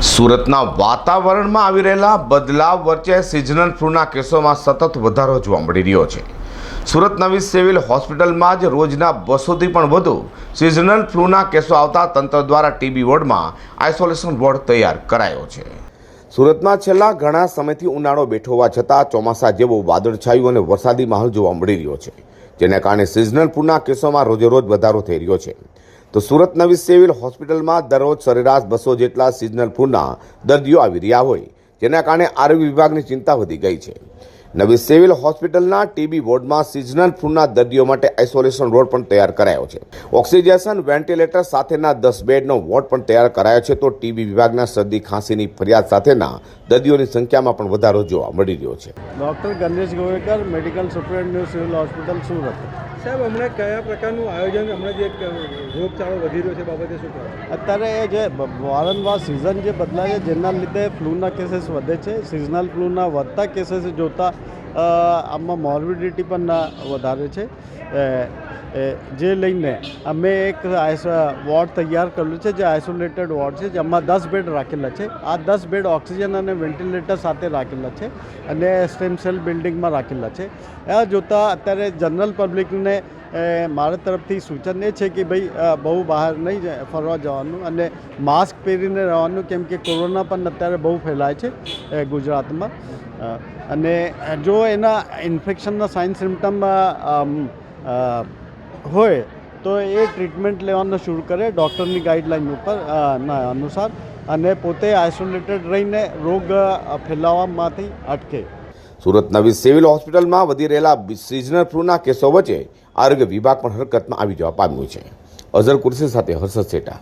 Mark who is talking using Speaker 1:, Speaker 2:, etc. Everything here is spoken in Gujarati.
Speaker 1: સુરતના વાતાવરણમાં આવી રહેલા બદલાવ વચ્ચે સિઝનલ ફ્લૂના કેસોમાં સતત વધારો જોવા મળી રહ્યો છે. સુરત નવી સિવિલ હોસ્પિટલમાં જ રોજના બસોથી પણ વધુ સિઝનલ ફ્લૂના કેસો આવતા તંત્ર દ્વારા ટીબી વોર્ડમાં આઇસોલેશન વોર્ડ તૈયાર કરાયો છે. સુરતમાં છેલ્લા ઘણા સમયથી ઉનાળો બેઠો હોવા છતાં ચોમાસા જેવો વાદળછાયું અને વરસાદી માહોલ જોવા મળી રહ્યો છે, જેના કારણે સિઝનલ ફ્લૂના કેસોમાં રોજેરોજ વધારો થઈ રહ્યો છે. તો સુરત નવી સિવિલ હોસ્પિટલમાં દરરોજ સરેરાશ બસો જેટલા સિઝનલ ફ્લૂના દર્દીઓ આવી રહ્યા હોય, જેના કારણે આરોગ્ય વિભાગની ચિંતા વધી ગઈ છે. નવી સિવિલ હોસ્પિટલના ટીબી વોર્ડમાં સિઝનલ ફ્લૂના દર્દીઓ માટે આઇસોલેશન વોર્ડ પણ તૈયાર કરાયો છે. ઓક્સિજેશન વેન્ટિલેટર સાથેના દસ બેડનો વોર્ડ પણ તૈયાર કરાયો છે, તો ટીબી વિભાગના શરદી ખાંસીની ફરિયાદ સાથેના દર્દીઓની સંખ્યામાં પણ વધારો જોવા મળી રહ્યો છે.
Speaker 2: Doctor Ganesh Govekar medical superintendent civil hospital, Surat.
Speaker 3: સાહેબ, હમણાં કયા પ્રકારનું આયોજન, હમણાં જે રોગચાળો વધી રહ્યો છે બાબતે શું કહેવાય
Speaker 2: અત્યારે જે વારંવાર સિઝન જે બદલાય છે, જેના લીધે ફ્લૂના કેસીસ વધે છે. સિઝનલ ફ્લૂના વધતા કેસીસ જોતાં આમાં મોર્બિડિટી પણ વધારે છે. જે લઈને અમે એક વોર્ડ તૈયાર કરેલું છે, જે આઇસોલેટેડ વોર્ડ છે, જેમાં દસ બેડ રાખેલા છે. આ દસ બેડ ઓક્સિજન અને વેન્ટિલેટર સાથે રાખેલા છે અને સ્ટેમ સેલ બિલ્ડિંગમાં રાખેલા છે. આ જોતાં અત્યારે જનરલ પબ્લિકને મારા તરફથી સૂચન એ છે કે ભાઈ બહુ બહાર નહીં ફરવા જવાનું અને માસ્ક પહેરીને રહેવાનું, કેમ કે કોરોના પણ અત્યારે બહુ ફેલાય છે ગુજરાતમાં. અને જો એના ઇન્ફેક્શનના સાઇન સિમ્ટમ હોય, તો એ ટ્રીટમેન્ટ લેવાનું શરૂ કરે ડૉક્ટરની ગાઈડલાઇન ઉપર ના, અનુસાર, અને પોતે આઇસોલેટેડ રહીને રોગ ફેલાવવામાંથી અટકે.
Speaker 1: સુરત નવી સિવિલ હોસ્પિટલમાં વધી રહેલા સિઝનલ ફ્લૂના કેસો વચ્ચે આરોગ્ય વિભાગ પણ હરકતમાં આવી જવા પામ્યું છે. અઝર કુર્સી સાથે હર્ષદ સેટા.